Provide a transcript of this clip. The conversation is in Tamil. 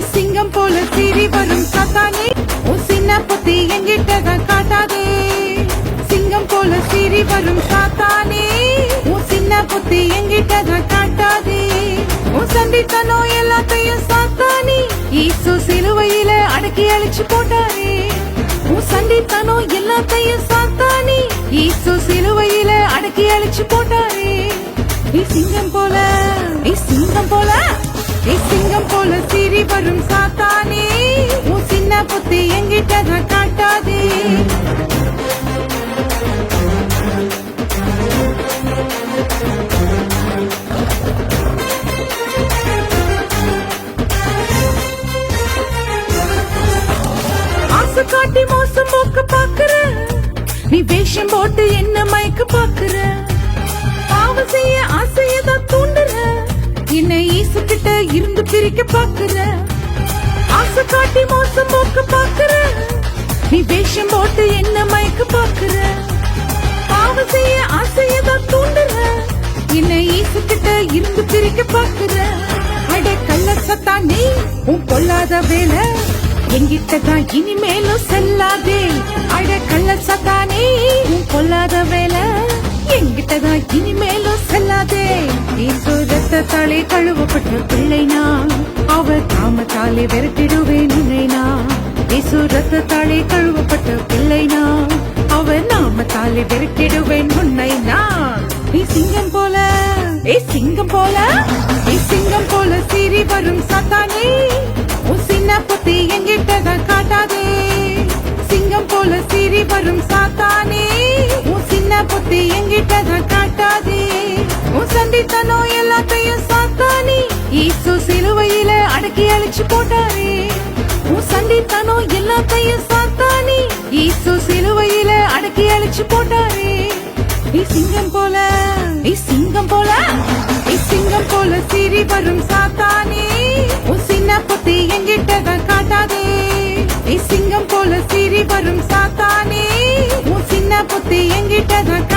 சிங்கம் போல சீறி வரும் சத்தானே. ஓ சின்ன பத்தி எங்கிட்ட தான் காட்டாதே. சிங்கம் போல சீறி வரும் சாத்தானே. ஓ சின்ன புத்தி எங்கிட்ட தான் காட்டாதே. ஓ சண்டித்தனம் எல்லாத்தையும் சாத்தானே. ஈசோ சிலுவையில அடக்கி அழிச்சு போட்டாரே. ஓ சண்டித்தனம் எல்லாத்தையும் சாத்தானே. ஈசோ சிலுவையில அடக்கி அழிச்சு போட்டாரே. நீ சிங்கம் போல நீ சிங்கம் போல. சிங்கம் போல சிரி வரும் சாத்தானே? உன் சின்ன புத்தி எங்கிட்ட காட்டாதே. காட்டி மோசம் போக்க பாக்குற நீ வேஷம் போட்டு என்ன மயக்க பாக்குற பாவம் செய்ய ஆசையதான் தூண் என்னை ஈசு கிட்ட இருந்து பிரிக்க பாக்குற ஆசை காட்டி மோசம் போக்க பாக்குற நீ வேஷம் போட்டு என்ன மயக்க பாக்குற பாவம் செய்ய ஆசையதான் தூண்டுற. என்னை ஈசு கிட்ட இருந்து பிரிக்க பாக்குற அட கள்ள சத்தா நீ உன் கொள்ளாத வேலை. எங்கிட்ட தான் இனிமேலும் செல்லாதே. அட கள்ள சத்தானே உன் கொள்ளாத வேலை. எங்கிட்ட தான் இனிமேலும் செல்லாதே. ஈசு ரத்தத்தாலே கழுவப்பட்ட பிள்ளை நான். அவர் காமத்தாலே விரட்டிடுவேன் நினைனா இசு ரத்தத்தாலே கழுவப்பட்ட பிள்ளை நான். அவர் நாமத்தாலே விரட்டிடுவேன் உன்னை நான். நீ சிங்கம் போல ஏ சிங்கம் போல ஏ சிங்கம் போல சீறி வரும் சத்தானே. உன் சின்ன புத்தி எங்கிட்ட காட்டாதே. சிங்கம் போல சீறி வரும் சாத்தானே. உன் சின்ன புத்தி எங்கிட்ட காட்டாதே வேண்டித்தனோ எல்லாத்தையும் சாத்தானே. ஈசோ சிலுவையில அடக்கி அழிச்சு போட்டாரே. உன் சண்டித்தனோ எல்லாத்தையும் சாத்தானே. ஈசோ சிலுவையில அடக்கி அழிச்சு போட்டாரே. நீ சிங்கம் போல நீ சிங்கம் போல நீ சிங்கம் போல சிரி வரும் சாத்தானே. உன் சின்ன பொத்தி எங்கிட்டதான் காட்டாதே. நீ சிங்கம் போல சிரி வரும் சாத்தானே. உன் சின்ன பொத்தி எங்கிட்டதான்